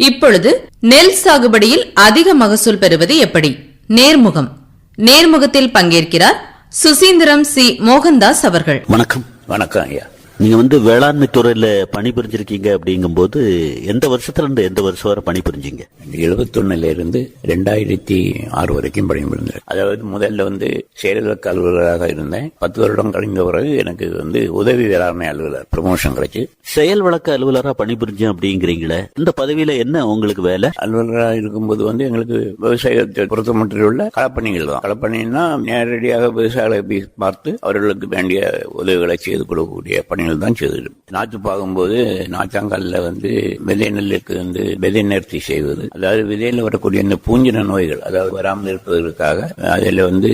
இப்பொழுது நெல் சாகுபடியில் அதிக மகசூல் பெறுவது எப்படி? நேர்முகம். நேர்முகத்தில் பங்கேற்கிறார் சுசீந்திரம் சி. மோகன்தாஸ் அவர்கள். வணக்கம். வணக்கம் ஐயா. நீங்க வந்து வேளாண்மை துறையில பணிபுரிஞ்சிருக்கீங்க அப்படிங்கும்போது எந்த வருஷத்துல இருந்து எந்த வருஷம் வரை பணிபுரிஞ்சீங்க? எழுபத்தொன்னுல இருந்து ரெண்டாயிரத்தி ஆறு வரைக்கும் பணிபுரிந்தேன் அதாவது முதல்ல வந்து செயலக அலுவலராக இருந்தேன். பத்து வருடம் கழிந்த பிறகு எனக்கு வந்து உதவி வேளாண்மை அலுவலர் ப்ரமோஷன் கிடைச்சு. செயல் வழக்கு அலுவலரா பணிபுரிஞ்சேன் அப்படிங்கிறீங்களே இந்த பதவியில என்ன உங்களுக்கு வேலை? அலுவலராக இருக்கும்போது வந்து எங்களுக்கு விவசாயத்தை பொறுத்த மட்டும் உள்ள களப்பணிகள் தான். களப்பணின்னா நேரடியாக விவசாயிகளை பார்த்து அவர்களுக்கு வேண்டிய உதவிகளை செய்து கொடுக்கக்கூடிய பணிகள் தான் செய்து நாற்று பார்க்கும்போது நாற்றாங்கல்ல வந்து விதை நெல்லுக்கு வந்து விதை நேர்த்தி செய்வது. அதாவது விதையில வரக்கூடிய இந்த பூஞ்சின நோய்கள் அதாவது வராமல் இருப்பதற்காக அதில் வந்து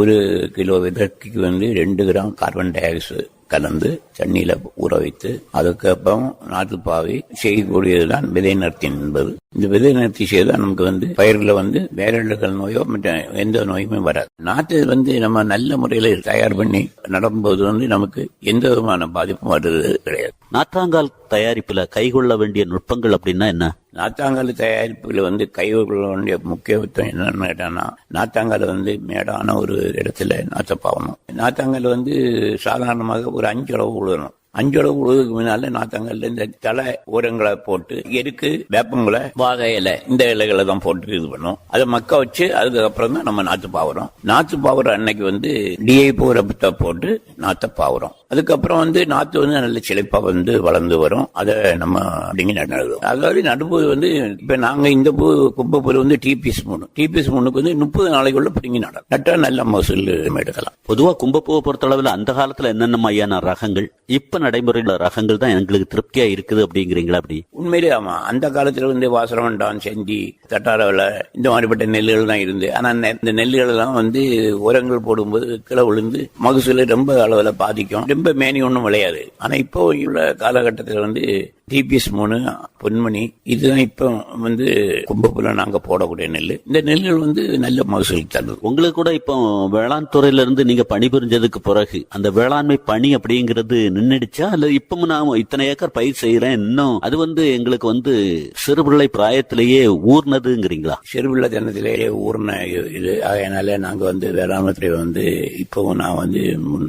ஒரு கிலோ விதைக்கு வந்து ரெண்டு கிராம் கார்பன் டை ஆக்சைடு கலந்து தண்ணியில ஊற வைத்து அதுக்கப்புறம் நாட்டு பாவி செய்யக்கூடியதுதான் விதை நிறுத்தி என்பது. இந்த விதை நிறுத்தி செய்தால் நமக்கு வந்து பயிர்களை வந்து வேரழுகள் நோயோ மற்ற எந்த நோயுமே வராது. நாற்று வந்து நம்ம நல்ல முறையில தயார் பண்ணி நடும்போது வந்து நமக்கு எந்த விதமான பாதிப்பும் வருது கிடையாது. நாற்றாங்கால் தயாரிப்புல கைகொள்ள வேண்டிய நுட்பங்கள் அப்படின்னா என்ன? நாத்தாங்கால் தயாரிப்புல வந்து கைகொள்ள வேண்டிய முக்கியத்துவம் என்னன்னு கேட்டான்னா நாத்தாங்கால் வந்து மேடான ஒரு இடத்துல நாத்தப்பாவணும் நாத்தாங்கால் வந்து சாதாரணமாக ஒரு அஞ்சு அளவு உழுகணும் அஞ்சளவு அளவு முன்னால நாத்தங்கள்ல இந்த தலை உரங்களை போட்டு எருக்கு வேப்பங்களை வாகை இலை இந்த இலைகளை தான் போட்டு இது பண்ணும். அதை மக்க வச்சு அதுக்கப்புறம் தான் நம்ம நாத்து பாவுறோம் நாத்து பாவுற அன்னைக்கு வந்து டிஐ போரத்தை போட்டு நாத்த பாவுறோம் அதுக்கப்புறம் வந்து நாத்து வந்து நல்ல செழிப்பா வந்து வளர்ந்து வரும். அதை நம்ம அப்படிங்க நடுவோம் அதாவது நடும்போது வந்து இப்ப நாங்க இந்த பூ கும்பப்பூர் வந்து டிபிஎஸ் மூணு. டிபிஎஸ் மூணுக்கு வந்து முப்பது நாளைக்குள்ள பிடிங்கி நடும் நட்டா நல்ல மகசூல் எடுக்கலாம். பொதுவா கும்பப்பூவை பொறுத்தளவுல அந்த காலத்துல என்னென்ன மையான ரகங்கள் இப்ப நடைமுறையில ரகங்கள் தான் எங்களுக்கு திருப்தியா இருக்குது அப்படிங்கிறீங்களா அப்படி? உண்மையிலே ஆமா. அந்த காலத்துல வந்து வாசரவண்டான் செஞ்சி தட்டாரவில் இந்த மாதிரிப்பட்ட நெல்லுகள் தான் இருந்து ஆனா நெ- இந்த நெல்லுகள் எல்லாம் வந்து உரங்கள் போடும்போது கீழே விழுந்து மகசூல் ரொம்ப அளவுல பாதிக்கும். ரொம்ப மேனி ஒன்றும் விளையாது. ஆனா இப்போ உள்ள காலகட்டத்தில் வந்து டிபிஎஸ் மூணு பொன்மணி இதுதான் இப்போ வந்து கும்பப்புல நாங்க போடக்கூடிய நெல் இந்த நெல்லுகள் வந்து நல்ல மகசூல் தருது. உங்களுக்கு கூட இப்போ வேளாண் துறையில இருந்து நீங்க பணிபுரிஞ்சதுக்கு பிறகு அந்த வேளாண்மை பணி அப்படிங்கிறது நின்னுடுச்சா? அல்ல இப்பவும் நான் இத்தனை ஏக்கர் பயிர் செய்யறேன் இன்னும் அது வந்து எங்களுக்கு வந்து சிறுபிள்ளை பிராயத்திலேயே ஊர்னதுங்கிறீங்களா? சிறுபிள்ளை தினத்திலேயே ஊர்ன இது அதனால நாங்க வந்து வேளாண்மை துறை வந்து இப்பவும் நான் வந்து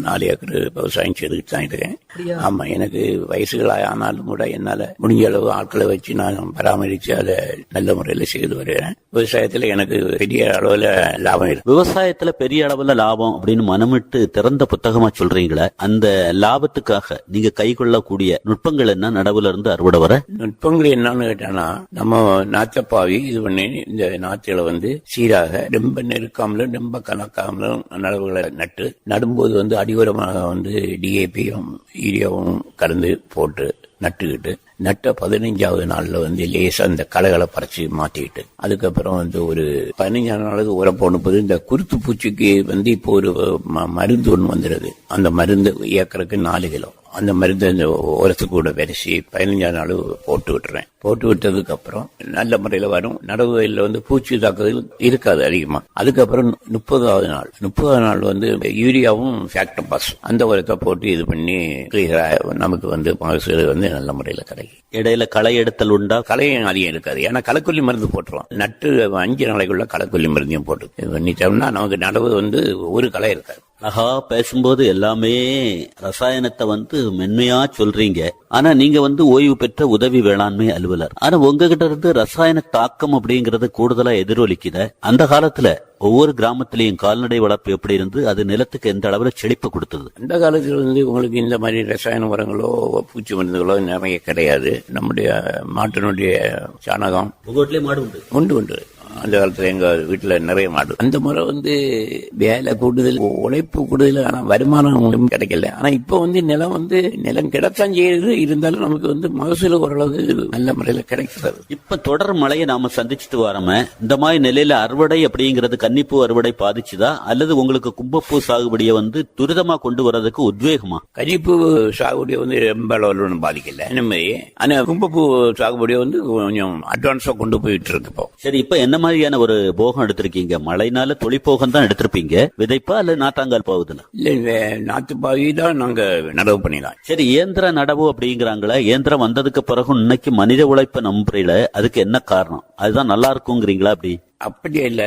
நாலு ஏக்கர் விவசாயம் செய்துட்டு தான் ஆமா எனக்கு வயசுகள் ஆனாலும் கூட என்னால முடிஞ்ச அளவு ஆட்களை வச்சு நான் பராமரிச்சு அதை நல்ல முறையில செய்து வருகிறேன். விவசாயத்துல எனக்கு பெரிய அளவுல லாபம் இருக்கு. விவசாயத்துல பெரிய அளவுல லாபம் அப்படின்னு மனமிட்டு திறந்த புத்தகமா சொல்றீங்களே அந்த லாபத்துக்காக நீங்க கை கொள்ளக்கூடிய நுட்பங்கள் என்ன? நடவுல இருந்து அறுவடை வர? நுட்பங்கள் என்னன்னு கேட்டானா நம்ம நாச்சப்பாவி இது பண்ணி இந்த நாற்றுகளை வந்து சீராக ரொம்ப நெருக்காமலும் ரொம்ப கணக்காமலும் நடவுகளை நட்டு நடும்போது வந்து அடியோரமாக வந்து டிஏபியும் யூரியாவும் கலந்து போட்டு நட்டுக்கிட்டு நட்ட பதினைஞ்சாவது நாள்ல வந்து லேசா இந்த களைகளை பறிச்சு மாற்றிக்கிட்டு அதுக்கப்புறம் வந்து ஒரு பதினஞ்சாவது நாளுக்கு உரம் போடும்போது இந்த குருத்து பூச்சிக்கு வந்து இப்போ ஒரு ம- மருந்து ஒன்று வந்துடுது அந்த மருந்து ஏக்கருக்கு நாலு கிலோ. அந்த மருந்து அந்த உரத்து கூட விரைச்சி பதினஞ்சாம் நாள் போட்டு விட்டுறேன். போட்டு விட்டதுக்கு அப்புறம் நல்ல முறையில வரும். நடவு வந்து பூச்சி தாக்குதல் இருக்காது அதிகமா. அதுக்கப்புறம் முப்பதாவது நாள். முப்பதாவது நாள் வந்து யூரியாவும் ஃபேக்டர் பாஸ் அந்த உரத்தை போட்டு இது பண்ணி clear நமக்கு வந்து மகசூல் வந்து நல்ல முறையில கிடைக்கும். இடையில களை எடுத்தல் உண்டா? களையும் அதிகம் இருக்காது. ஏன்னா களைக்கொல்லி மருந்து போட்டுருவோம் நட்டு அஞ்சு நாளைக்குள்ள களைக்கொல்லி மருந்தையும் போட்டு. பண்ணிட்டோம்னா நமக்கு நடவு வந்து ஒரு களை இருக்காது. ஆஹா பேசும்போது எல்லாமே ரசாயனத்தை வந்து மென்மையா சொல்றீங்க. ஆனா நீங்க வந்து ஓய்வு பெற்ற உதவி வேளாண்மை அலுவலர். ஆனா உங்ககிட்ட இருந்து ரசாயன தாக்கம் அப்படிங்கறது கூடுதலா எதிரொலிக்குத? அந்த காலத்துல ஒவ்வொரு கிராமத்திலையும் கால்நடை வளர்ப்பு எப்படி இருந்து அது நிலத்துக்கு எந்த அளவுல செழிப்பு கொடுத்தது? அந்த காலத்தில் வந்து உங்களுக்கு இந்த மாதிரி ரசாயன உரங்களோ பூச்சி மருந்துகளோ நிறைய கிடையாது. நம்முடைய மாட்டினுடைய சாணகம். உங்க மாடு உண்டு? உண்டு உண்டு. அந்த காலத்துல எங்க வீட்டுல நிறைய மாடு. அந்த முறை வந்து வேலை கூடுதல் உழைப்பு கூடுதல் ஆனா வருமானம் கிடைக்கல. ஆனா இப்போ வந்து நிலம் வந்து நிலம் கிடைத்தான் செய்யுது. இருந்தாலும் நமக்கு வந்து மகசூல் ஓரளவு நல்ல முறையில கிடைக்கிறது. இப்ப தொடர் மழையை நாம சந்திச்சுட்டு வரோம இந்த மாதிரி நிலையில அறுவடை அப்படிங்கறது கன்னிப்பூ அறுவடை பாதிச்சுதா? அல்லது உங்களுக்கு கும்பப்பூ சாகுபடியை வந்து துரிதமா கொண்டு வர்றதுக்கு உத்வேகமா? கரிப்பு சாகுபடியை வந்து ரொம்ப அளவில் பாதிக்கல. இந்த மாதிரி ஆனா கும்பப்பூ சாகுபடியை வந்து கொஞ்சம் அட்வான்ஸா கொண்டு போயிட்டு இருக்கு சரி இப்ப என்ன மாதிரியான ஒரு போகம் எடுத்திருக்கீங்க. மழைனால தொழிற்போகம் தான் எடுத்திருப்பீங்க. விதைப்பா அல்ல நாட்டாங்கால் போகுதுல இல்ல நாத்து பாவி தான் நாங்க நடவு பண்ணிடலாம். சரி இயந்திர நடவு அப்படிங்கிறாங்களே? இயந்திரம் வந்ததுக்கு பிறகு இன்னைக்கு மனித உழைப்பை நம்புறீல. அதுக்கு என்ன காரணம்? அதுதான் நல்லா இருக்குங்கிறீங்களா அப்படி? அப்படி இல்ல.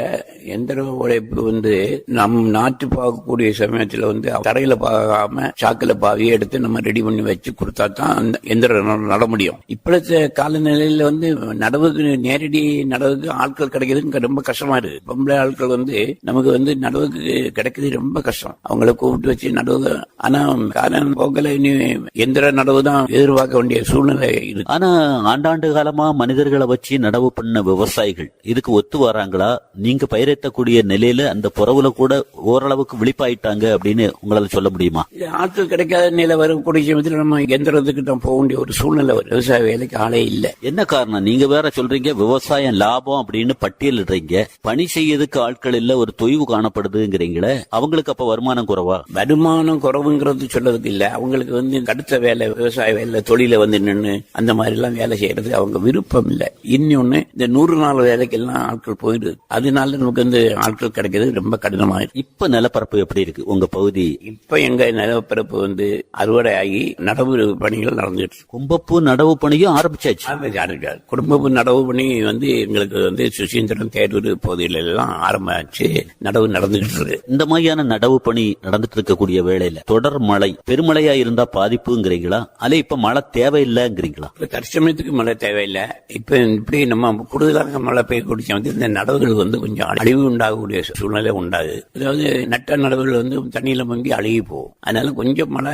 எந்திர உழைப்பு வந்து நம் நாற்று பார்க்கக்கூடிய சமயத்துல வந்து தரையில பார்க்காம சாக்குல பாவி எடுத்து நம்ம ரெடி பண்ணி வச்சு கொடுத்தா தான் அந்த எந்திரம் நட- முடியும். இப்பொழுது காலநிலையில வந்து நடவுக்கு நேரடி நடவுக்கு ஆட்கள் கிடைக்கிறதுக்கு ரொம்ப கஷ்டமா இருக்கு. பொம்பளை ஆட்கள் வந்து நமக்கு வந்து நடவுக்கு கிடைக்கிறது ரொம்ப கஷ்டம். அவங்கள கூப்பிட்டு வச்சு நடவு ஆனா காலம் போக்கல இனி எந்திர நடவு தான் எதிர்பார்க்க வேண்டிய சூழ்நிலை இருக்கு. ஆனா ஆண்டாண்டு காலமா மனிதர்களை வச்சு நடவு பண்ண விவசாயிகள் இதுக்கு ஒத்து வராங்களா நீங்க பயிரிட்டக்கூடிய நிலையில அந்த புறவுல கூட ஓரளவுக்கு விழிப்பாயிட்டாங்க அப்படின்னு உங்களால சொல்ல முடியுமா? ஆட்கள் கிடைக்காத நிலை வரக்கூடிய சமயத்தில் நம்ம எந்திரத்துக்கு தான் போக வேண்டிய ஒரு சூழ்நிலை வரும். விவசாய வேலைக்கு ஆளே இல்லை. என்ன காரணம்? நீங்க வேற சொல்றீங்க விவசாயம் லாபம் அப்படின்னு பட்டியலிடுறீங்க. பணி செய்யறதுக்கு ஆட்கள் இல்ல ஒரு தொய்வு காணப்படுதுங்கிறீங்களே அவங்களுக்கு அப்ப வருமானம் குறைவா? வருமானம் குறவுங்கிறது சொல்லதுக்கு இல்ல. அவங்களுக்கு வந்து அடுத்த வேலை விவசாய வேலை தொழில வந்து நின்று அந்த மாதிரி எல்லாம் வேலை செய்யறது அவங்க விருப்பம் இல்ல. இன்னொன்னு இந்த நூறு நாள் வேலைக்கெல்லாம் ஆட்கள் போயிடுது. அதனால நமக்கு வந்து ஆட்கள் கிடைக்கிறது ரொம்ப கடினமாயிருக்கு இப்ப நிலப்பரப்பு எப்படி இருக்கு? உங்க பகுதி? இப்ப எங்க நிலப்பரப்பு வந்து அறுவடை ஆகி நடவு பணிகள் நடந்துட்டு. கும்பப்பூ நடவு பணியும் ஆரம்பிச்சாச்சு. ஆரம்பிச்சு, ஆரம்பிச்சு. குடும்ப நடவு பணி வந்து எங்களுக்கு வந்து சுசீந்திரம் தேரூர் பகுதியில எல்லாம் ஆரம்பிச்சு நடவு நடந்துகிட்டு இருக்கு. இந்த மாதிரியான நடவு பணி நடந்துட்டு இருக்கக்கூடிய வேளையில தொடர் மழை பெருமழையா இருந்தா பாதிப்புங்கிறீங்களா? அல்ல இப்ப மழை தேவையில்லைங்கிறீங்களா? தற்சமயத்துக்கு மழை தேவையில்லை. இப்ப இப்படி நம்ம கூடுதலாக மழை பெய்யக்கூடிய வந்து இந்த நடவுகள் வந்து கொஞ்சம் அழிவு உண்டாகக்கூடிய சூழ்நிலை உண்டாகுது. அதாவது நட்ட நடவுகள் வந்து தண்ணியில மங்கி அழுகி போகும். அதனால கொஞ்சம் மழை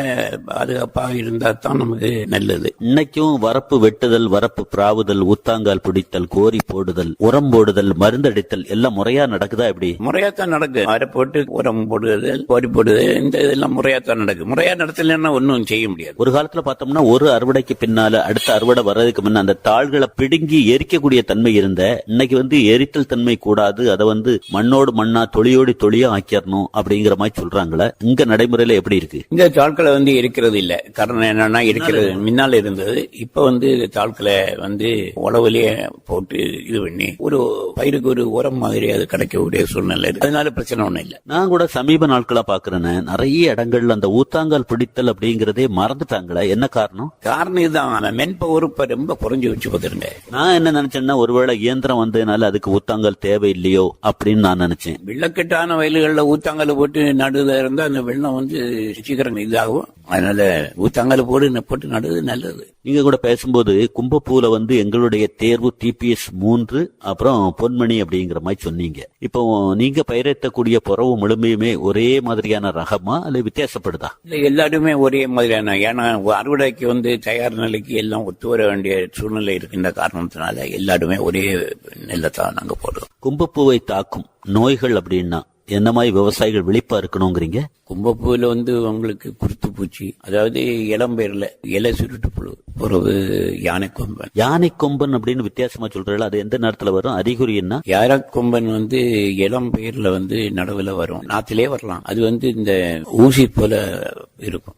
பாதுகாப்பாக இருந்தா தான் நமக்கு நல்லது. இன்னைக்கும் வரப்பு வெட்டுதல் வரப்பு பிராவுதல் ஊத்தாங்கால் பிடித்தல் கோரி போடுதல் உரம் போடுதல் மருந்தடித்தல் எல்லாம் முறையா நடக்குதா எப்படி? முறையா தான் நடக்கு. அரை போட்டு உரம் போடுறது கோரி போடுறது இந்த இதெல்லாம் முறையா தான் நடக்கு. முறையா நடத்தலைன்னா ஒன்றும் செய்ய முடியாது. ஒரு காலத்துல பார்த்தோம்னா ஒரு அறுவடைக்கு பின்னால அடுத்த அறுவடை வர்றதுக்கு முன்ன அந்த தாள்களை பிடுங்கி எரிக்கக்கூடிய தன்மை இருந்த இன்னைக்கு வந்து எரித்தல் தன்மை கூடாது. அதை வந்து மண்ணோடு மண்ணா தொழியோடு தொழியா ஆக்கிடணும் அப்படிங்கிற மாதிரி சொல்றாங்களே. இங்க நடைமுறையில எப்படி இருக்கு? இந்த தாட்களை வந்து இருக்கிறது இல்ல. காரணம் என்னன்னா இருக்கிறது முன்னால இருந்தது. இப்ப வந்து தாட்களை வந்து உழவுலயே போட்டு இது பண்ணி ஒரு பயிருக்கு ஒரு உரம் மாதிரி அது கிடைக்கக்கூடிய சூழ்நிலை இருக்கு. அதனால பிரச்சனை ஒண்ணும் இல்ல. நான் கூட சமீப நாட்களா பாக்குறேன்னு நிறைய இடங்கள்ல அந்த ஊத்தாங்கால் பிடித்தல் அப்படிங்கறதே மறந்துட்டாங்களே. என்ன காரணம்? காரணம் இதுதான். மென்பவர் ரொம்ப குறைஞ்சு வச்சு பார்த்துருங்க. நான் என்ன நினைச்சேன்னா ஒருவேளை இயந்திரம் வந்ததுனால அதுக்கு ஊத்தாங்கால் தேவையில்லையோ அப்படின்னு நான் நினைச்சேன். வெள்ளக்கெட்டான வயல்கள்ல ஊத்தாங்கல போட்டு நடுவுல இருந்தா அந்த வெள்ளம் வந்து சீக்கிரம் இதாகும். அதனால ஊத்தாங்கல போட்டு போட்டு நடுவது நல்லது. நீங்க கூட பேசும்போது கும்பப்பூல வந்து எங்களுடைய தேர்வு டிபிஎஸ் மூன்று அப்புறம் பொன்மணி அப்படிங்கிற மாதிரி சொன்னீங்க. இப்போ நீங்க பயிரிட்டக்கூடிய புறவு முழுமையுமே ஒரே மாதிரியான ரகமா அல்ல வித்தியாசப்படுதா? இல்ல எல்லாருமே ஒரே மாதிரியான ஏன்னா அறுவடைக்கு வந்து தயார் நிலைக்கு எல்லாம் ஒத்து வர வேண்டிய சூழ்நிலை இருக்கின்ற காரணத்தினால எல்லாருமே ஒரே நெல்லை தான் நாங்க போடுறோம் கும்பப்பூவை தாக்கும் நோய்கள் அப்படின்னா என்ன மாதிரி விவசாயிகள் விழிப்பா இருக்கணுங்கிறீங்க? கும்பப்பூவில் வந்து உங்களுக்கு குருத்து பூச்சி அதாவது இளம்பெயர்ல இலை சுருட்டு புழு பிறகு யானை கொம்பன். யானை கொம்பன் அப்படின்னு வித்தியாசமா சொல்றீங்களா? அது எந்த நேரத்துல வரும்? அறிகுறி என்ன? யானை கொம்பன் வந்து இளம் பெயர்ல வந்து நடுவுல வரும். நாத்திலே வரலாம். அது வந்து இந்த ஊசி போல இருக்கும்.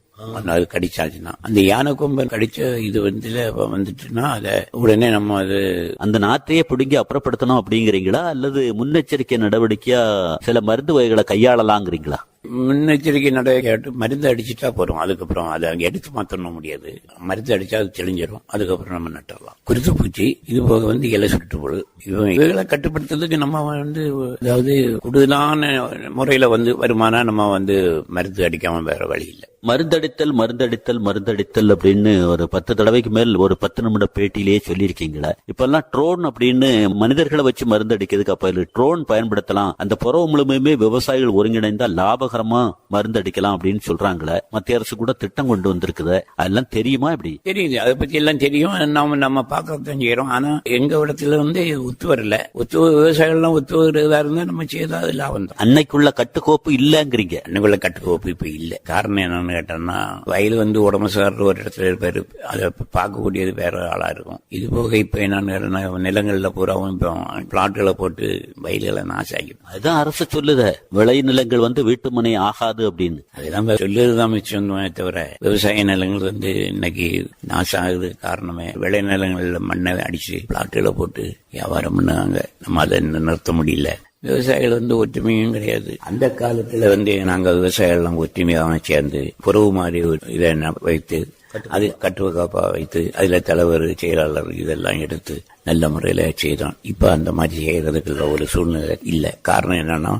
அது கடிச்சாச்சுன்னா. அந்த யானை கொம்பன் கடிச்ச இது வந்து வந்துட்டுன்னா அதை உடனே நம்ம அது அந்த நாத்தையே பிடுங்கி அப்புறப்படுத்தணும் அப்படிங்கிறீங்களா? அல்லது முன்னெச்சரிக்கை நடவடிக்கையா சில மருந்து வகைகளை கையாளலாங்கிறீங்களா? முன்னெச்சரிக்கை நடவடிக்கை மருந்து அடிச்சுட்டா போறோம் அதுக்கப்புறம் அதை அங்க எடுத்து மாத்தணும் முடியாது. மருந்து அடிச்சா அது தெளிஞ்சிடும் அதுக்கப்புறம் நம்ம நட்டுறலாம். குருத்து பூச்சி இது போக வந்து இலை சுட்டு புழு இவ- இவைகளை கட்டுப்படுத்துறதுக்கு நம்ம வந்து அதாவது கூடுதலான முறையில வந்து வருமானம் நம்ம வந்து மருந்து அடிக்காம வேற வழி இல்லை. மருந்தடித்தல் மருந்தடித்தல் மருந்தடித்தல் அப்படின்னு ஒரு பத்து தடவைக்கு மேல் ஒரு பத்து நிமிட பேட்டியிலேயே சொல்லியிருக்கீங்களே? இப்பெல்லாம் ட்ரோன் அப்படின்னு மனிதர்களை வச்சு மருந்தடிக்கிறதுக்கு அப்ப ட்ரோன் பயன்படுத்தலாம். அந்த புறவு முழுமையுமே விவசாயிகள் ஒருங்கிணைந்தா லாபகரமா மருந்தடிக்கலாம் அப்படின்னு சொல்றாங்களே. மத்திய அரசு கூட திட்டம் கொண்டு வந்திருக்குது. அதெல்லாம் தெரியுமா இப்படி? தெரியுது. அதை பத்தி எல்லாம் தெரியும். நாம நம்ம பார்க்கத்தான் செய்யறோம் ஆனா எங்க இடத்துல வந்து ஒத்து வரல. ஒத்து விவசாயிகள்லாம் ஒத்து வருவதா இருந்தா நம்ம செய்தா அது லாபம் தான் அன்னைக்குள்ள கட்டுக்கோப்பு இல்லங்கிறீங்க. அன்னைக்குள்ள கட்டுக்கோப்பு இப்ப இல்ல. காரணம் என்னன்னு என்னன்னு கேட்டோம்னா வயல் வந்து உடம்பு சார்ந்த ஒரு இடத்துல இருப்பாரு. அதை பார்க்கக்கூடியது வேற ஆளா இருக்கும். இது போக இப்ப என்னன்னு நிலங்கள்ல பூராவும் இப்போ பிளாட்டுகளை போட்டு வயல்களை நாசாக்கிடும் அதுதான் அரசு சொல்லுத. விளை நிலங்கள் வந்து வீட்டுமனை ஆகாது அப்படின்னு. அதுதான் சொல்லுறதுதான் மிச்சம் தவிர விவசாய நிலங்கள் வந்து இன்னைக்கு நாசம் ஆகுது காரணமே. விளை நிலங்கள்ல மண்ணை அடிச்சு பிளாட்டுகளை போட்டு வியாபாரம் பண்ணாங்க நம்ம அதை நிறுத்த முடியல. விவசாயிகள் வந்து ஒற்றுமையும் கிடையாது. அந்த காலத்துல வந்து நாங்க விவசாயிகள் எல்லாம் ஒற்றுமையாக சேர்ந்து புறவு மாதிரி ஒரு இதை வைத்து அது கட்டுவக்காப்பா வைத்து அதுல தலைவர் செயலாளர் இதெல்லாம் எடுத்து நல்ல முறையில செய்தோம் இப்ப அந்த மாதிரி செய்யறதுக்கு ஒரு சூழ்நிலை இல்ல. காரணம் என்னன்னா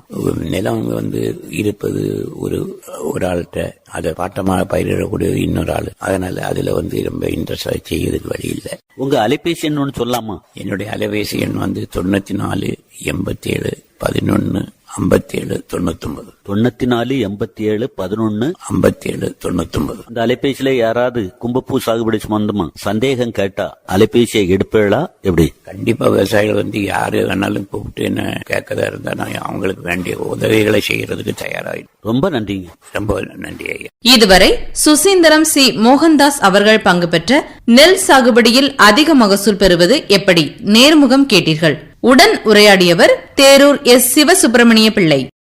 நிலம் வந்து இருப்பது ஒரு ஒரு ஆள்கிட்ட அதை பாட்டமாக பயிரிடக்கூடியது இன்னொரு ஆள். அதனால அதுல வந்து ரொம்ப இன்ட்ரெஸ்டா செய்யறதுக்கு வழி இல்லை. உங்க அலைபேசி எண் ஒண்ணு சொல்லாமா என்னுடைய அலைபேசி எண் வந்து தொண்ணூத்தி நாலு எண்பத்தி ஏழு பதினொன்னு ஐம்பத்தி ஏழு தொண்ணூத்தொன்பது. தொண்ணூத்தி நாலு எண்பத்தி ஏழு பதினொன்னு. ஐம்பத்தி ஏழு தொண்ணூத்தொன்பது. இந்த அலைபேசியில யாராவது கும்பப்பூ சாகுபடி சம்பந்தமா சந்தேகம் கேட்டா அலைபேசியை எடுப்பேளா? எப்படி? கண்டிப்பா விவசாயிகள் வந்து யாரு வேணாலும் கூப்பிட்டு என்ன கேட்கதா இருந்தா நான் அவங்களுக்கு வேண்டிய உதவிகளை செய்யறதுக்கு தயாராகிடும் ரொம்ப நன்றிங்க. ரொம்ப நன்றி ஐயா. இதுவரை சுசீந்திரம் சி. மோகன்தாஸ் அவர்கள் பங்கு பெற்ற நெல் சாகுபடியில் அதிக மகசூல் பெறுவது எப்படி? நேர்முகம் கேட்டீர்கள். உடன் உரையாடியவர் தேரூர் எஸ் சிவசுப்பிரமணிய பிள்ளை.